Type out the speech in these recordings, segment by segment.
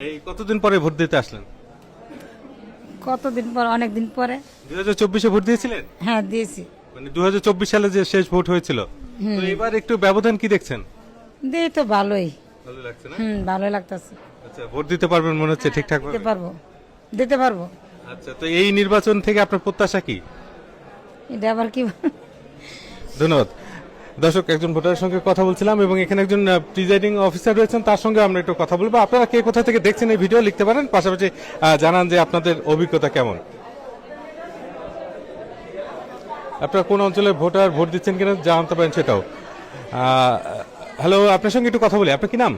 এই কতদিন পরে ভোট দিতে আসলেন? কতদিন পর? অনেক দিন পরে। দুই হাজার চব্বিশে ভোট দিয়েছিলেন? হ্যাঁ দিয়েছি। মানে দু হাজার চব্বিশ সালে যে শেষ ভোট হয়েছিল। তো এবার একটু ব্যবধান কি দেখছেন? দিয়ে তো ভালোই। ভালো লাগছে না? হুম ভালোই লাগতেছে। আচ্ছা ভোট দিতে পারবেন মনে হচ্ছে ঠিকঠাক দিতে পারব। দিতে পারব। আচ্ছা তো এই নির্বাচন থেকে আপনার প্রত্যাশা কি? এটা আবার কি? ধন্যবাদ। দর্শক, একজন ভোটারের সঙ্গে কথা বলছিলাম এবং এখানে একজন প্রিজাইডিং অফিসার রয়েছেন, তার সঙ্গে আমরা একটু কথা বলব। আপনারা কে কোথা থেকে দেখছেন এই ভিডিও লিখতে পারেন। পাশাপাশি জানান যে আপনাদের অভিজ্ঞতা কেমন। আপনারা কোন অঞ্চলে ভোটার ভোট দিচ্ছেন কিনা জানতে পারেন সেটাও। হ্যালো, আপনার সঙ্গে একটু কথা বলি। আপনার কি নাম?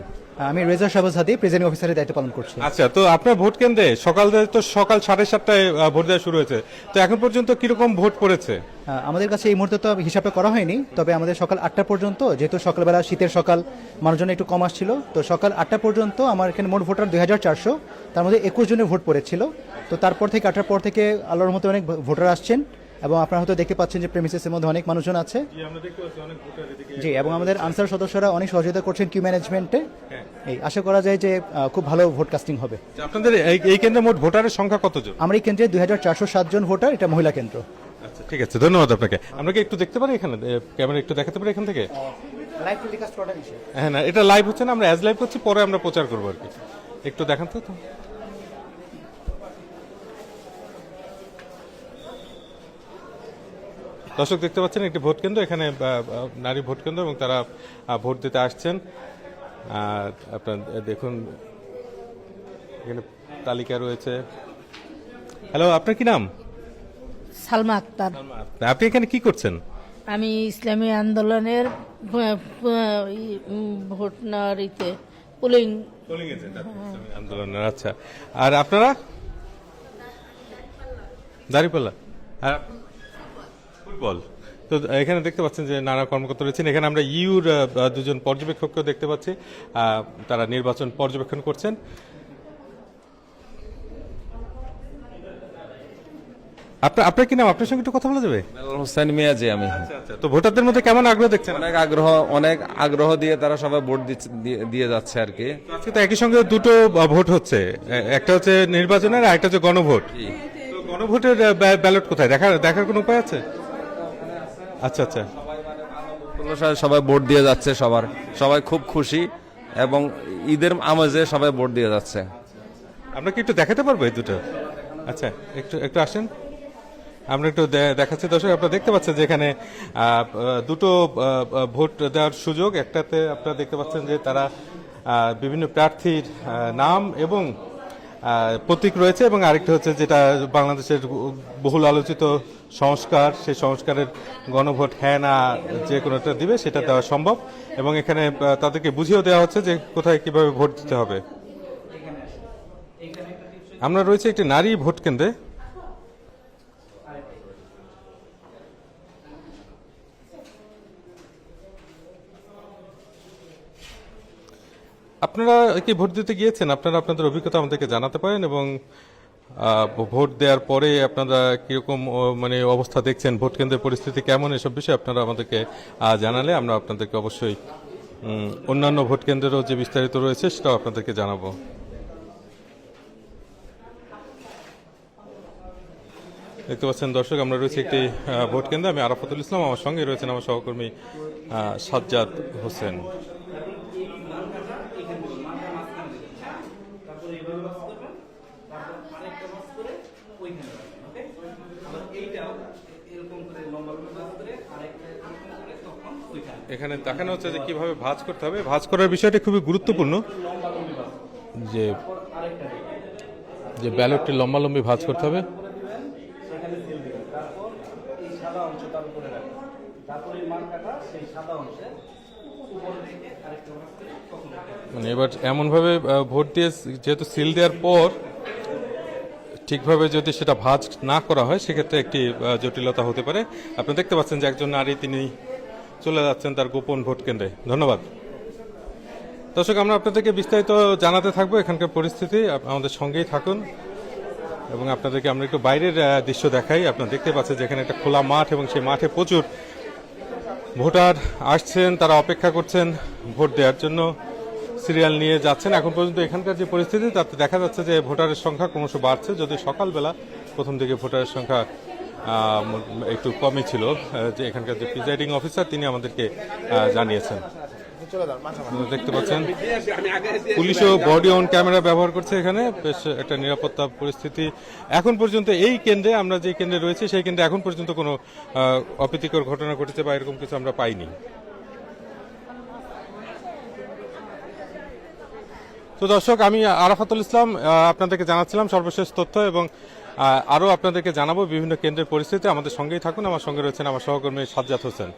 আমি রেজা শাহবাজ হাদি প্রেজেন্ট অফিসারের দায়িত্ব পালন করছি। আচ্ছা তো আপনার ভোট কেন্দ্রে সকাল তো সকাল সাড়ে সাতটায় ভোট দেওয়া শুরু হয়েছে। তো এখন পর্যন্ত কীরকম ভোট পড়েছে? আমাদের কাছে এই মুহূর্তে তো হিসাবে করা হয়নি তবে আমাদের সকাল আটটা পর্যন্ত যেহেতু সকালবেলা শীতের সকাল মানুষজন একটু কম আসছিল তো সকাল আটটা পর্যন্ত আমার এখানে মোট ভোটার দুই হাজার চারশো তার মধ্যে একুশ জনের ভোট পড়েছিল। তো তারপর থেকে আটটার পর থেকে আল্লাহর মতো অনেক ভোটার আসছেন এবং আপনারা হয়তো দেখতে পাচ্ছেন যে প্রেমিসেসের মধ্যে অনেক মানুষজন আছে। জি এবং আমাদের আনসার সদস্যরা অনেক সহযোগিতা করছেন কিউ ম্যানেজমেন্টে এই আশা করা যায় যে খুব ভালো ভোট কাস্টিং হবে। আচ্ছা, আপনাদের এই- কেন্দ্রে মোট ভোটারের সংখ্যা কতজন? আমার এই কেন্দ্রে দুই সাতজন ভোটার এটা মহিলা কেন্দ্র। আচ্ছা ঠিক আছে ধন্যবাদ আপনাকে। আমরা কি একটু দেখতে পারি এখানে? ক্যামেরা একটু দেখাতে পারি এখান থেকে? হ্যাঁ না এটা লাইভ হচ্ছে না আমরা অ্যাজ লাইভ করছি পরে আমরা প্রচার করব আর কি। একটু দেখান তো। দর্শক দেখতে পাচ্ছেন একটি ভোট কেন্দ্র এখানে নারী ভোট কেন্দ্র এবং তারা ভোট দিতে আসছেন। আর আপনার দেখুন এখানে তালিকা রয়েছে। হ্যালো আপনার কি নাম? সালমা আক্তার। আপনি এখানে কি করছেন? আমি ইসলামী আন্দোলনের ভোট নেওয়ার ইতে পুলিং। আন্দোলনের আচ্ছা। আর আপনারা? দাঁড়িপাল্লা। আর ফুটবল। তো এখানে দেখতে পাচ্ছেন যে নানা কর্মকর্তা রয়েছেন। এখানে আমরা ইউর দুজন পর্যবেক্ষককেও দেখতে পাচ্ছি। তারা নির্বাচন পর্যবেক্ষণ করছেন। আপনার আপনার কি নাম? আপনার সঙ্গে একটু কথা বলা যাবে? হোসেন মিয়াজি আমি। আচ্ছা তো ভোটারদের মধ্যে কেমন আগ্রহ দেখছেন? অনেক আগ্রহ অনেক আগ্রহ দিয়ে তারা সবাই ভোট দিয়ে- যাচ্ছে আর কি। আজকে তো একই সঙ্গে দুটো ভোট হচ্ছে। একটা হচ্ছে নির্বাচনের আর একটা হচ্ছে গণভোট। তো গণভোটের ব্যালট কোথায়? দেখার দেখার কোনো উপায় আছে? আচ্ছা আচ্ছা। সবাই- সবাই ভোট দিয়ে যাচ্ছে সবার। সবাই খুব খুশি এবং ঈদের আমেজে সবাই ভোট দিয়ে যাচ্ছে। আমরা কি একটু দেখাতে পারব এই দুটো? আচ্ছা একটু একটু আসেন। আমরা একটু দেখাচ্ছি। দর্শক আপনারা দেখতে পাচ্ছেন যে এখানে দুটো ভোট দেওয়ার সুযোগ। একটাতে আপনারা দেখতে পাচ্ছেন যে তারা বিভিন্ন প্রার্থীর নাম এবং প্রতীক রয়েছে এবং আরেকটা হচ্ছে যেটা বাংলাদেশের বহুল আলোচিত সংস্কার, সেই সংস্কারের গণভোট হ্যাঁ না যে কোনোটা দিবে, সেটা দেওয়া সম্ভব। এবং এখানে তাদেরকে বুঝিয়েও দেওয়া হচ্ছে যে কোথায় কীভাবে ভোট দিতে হবে। আমরা রয়েছে একটি নারী ভোট কেন্দ্রে। আপনারা কি ভোট দিতে গিয়েছেন? আপনারা আপনাদের অভিজ্ঞতা আমাদেরকে জানাতে পারেন এবং ভোট দেওয়ার পরে আপনারা কীরকম মানে অবস্থা দেখছেন? ভোট কেন্দ্রের পরিস্থিতি কেমন? এসব বিষয়ে আপনারা আমাদেরকে জানালে আমরা আপনাদেরকে অবশ্যই অন্যান্য ভোট কেন্দ্রেরও যে বিস্তারিত রয়েছে সেটাও আপনাদেরকে জানাব। দেখতে পাচ্ছেন দর্শক, আমরা রয়েছে একটি ভোট কেন্দ্রে। আমি আরাফাতুল ইসলাম, আমার সঙ্গে রয়েছেন আমার সহকর্মী সাজ্জাদ হোসেন। এখানে দেখানো হচ্ছে যে কীভাবে ভাঁজ করতে হবে। ভাঁজ করার বিষয়টি খুবই গুরুত্বপূর্ণ। যে যে ব্যালটটি লম্বালম্বি ভাঁজ করতে হবে। মানে এবার এমনভাবে ভোট দিয়ে যেহেতু সিল দেওয়ার পর ঠিকভাবে যদি সেটা ভাঁজ না করা হয়, সেক্ষেত্রে একটি জটিলতা হতে পারে। আপনি দেখতে পাচ্ছেন যে একজন নারী, তিনি চলে যাচ্ছেন তার গোপন ভোট কেন্দ্রে। ধন্যবাদ। দর্শক, আমরা আপনাদেরকে বিস্তারিত জানাতে থাকব এখানকার পরিস্থিতি। আমাদের সঙ্গেই থাকুন। এবং আপনাদেরকে আমরা একটু বাইরের দৃশ্য দেখাই। আপনারা দেখতে পাচ্ছেন যে এখানে একটা খোলা মাঠ এবং সেই মাঠে প্রচুর ভোটার আসছেন, তারা অপেক্ষা করছেন ভোট দেওয়ার জন্য। সিরিয়াল নিয়ে যাচ্ছেন। এখন পর্যন্ত এখানকার যে পরিস্থিতি, তাতে দেখা যাচ্ছে যে ভোটারের সংখ্যা ক্রমশ বাড়ছে। যদি সকালবেলা প্রথম দিকে ভোটারের সংখ্যা একটু কমই ছিল যে এখানকার যে প্রিজাইডিং অফিসার তিনি আমাদেরকে জানিয়েছেন। দেখতে পাচ্ছেন, পুলিশও বডি অন ক্যামেরা ব্যবহার করছে এখানে, বেশ একটা নিরাপত্তা পরিস্থিতি। এখন পর্যন্ত এই কেন্দ্রে, আমরা যে কেন্দ্রে রয়েছি, সেই কেন্দ্রে এখন পর্যন্ত কোনো অপ্রীতিকর ঘটনা ঘটেছে বা এরকম কিছু আমরা পাইনি। তো দর্শক, আমি আরাফাতুল ইসলাম আপনাদেরকে জানাচ্ছিলাম সর্বশেষ তথ্য এবং আরও আপনাদেরকে জানাব বিভিন্ন কেন্দ্রের পরিস্থিতি। আমাদের সঙ্গেই থাকুন। আমার সঙ্গে রয়েছেন আমার সহকর্মী সাজ্জাদ হোসেন।